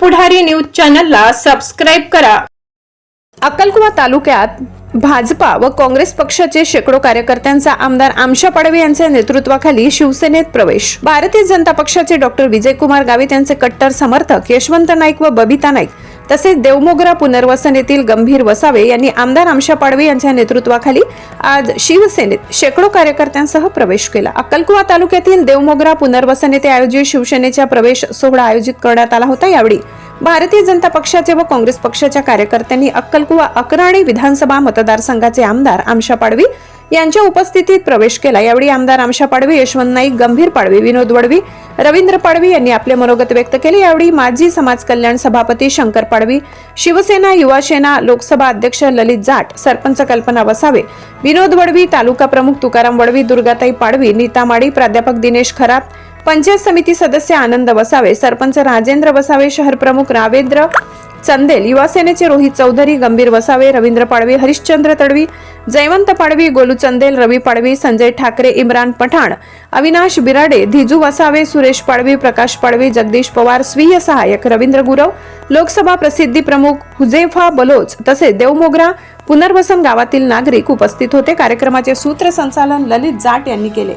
पुढारी news चॅनलला subscribe करा. अक्कलकुवा तालुक्यात भाजपा व काँग्रेस पक्षाचे शेकडो कार्यकर्त्यांचा आमदार आमशा पाडवे यांच्या नेतृत्वाखाली शिवसेनेत प्रवेश. भारतीय जनता पक्षाचे डॉक्टर विजयकुमार गावित यांचे कट्टर समर्थक यशवंत नाईक व बबिता नाईक तसेच देवमोगरा पुनर्वसन येथील गंभीर वसावे यांनी आमदार आमशा पाडवे यांच्या नेतृत्वाखाली आज शिवसेनेत शेकडो कार्यकर्त्यांसह प्रवेश केला. अक्कलकुवा तालुक्यातील देवमोगरा पुनर्वसन येथे आयोजित शिवसेनेच्या प्रवेश सोहळा आयोजित करण्यात आला होता. यावेळी भारतीय जनता पक्षाचे व काँग्रेस पक्षाच्या कार्यकर्त्यांनी अक्कलकुवा अकराणी विधानसभा मतदारसंघाचे आमदार आमशा पाडवी यांच्या उपस्थितीत प्रवेश केला. यावेळी आमदार आमशा पाडवी यशवंत नाईक गंभीर पाडवी विनोद वडवी रवींद्र पाडवी यांनी आपले मनोगत व्यक्त केले. यावेळी माजी समाज कल्याण सभापती शंकर पाडवी शिवसेना युवासेना लोकसभा अध्यक्ष ललित जाट सरपंच कल्पना वसावे विनोद वडवी तालुका प्रमुख तुकाराम वडवी दुर्गाताई पाडवी नीता माडी प्राध्यापक दिनेश खरात पंचायत समिती सदस्य आनंद वसावे सरपंच राजेंद्र वसावे शहर प्रमुख रावेंद्र चंदेल युवा सेनेचे रोहित चौधरी गंभीर वसावे रवींद्र पाडवी हरिश्चंद्र तडवी जयवंत पाडवी गोलू चंदेल रवी पाडवी संजय ठाकरे इम्रान पठाण अविनाश बिराडे धिजू वसावे सुरेश पाडवी प्रकाश पाडवी जगदीश पवार स्वीय सहाय्यक रवींद्र गुरव लोकसभा प्रसिद्धी प्रमुख हुजेफा बलोच तसेच देवमोगरा पुनर्वसन गावातील नागरिक उपस्थित होते. कार्यक्रमाचे सूत्रसंचालन ललित जाट यांनी केले.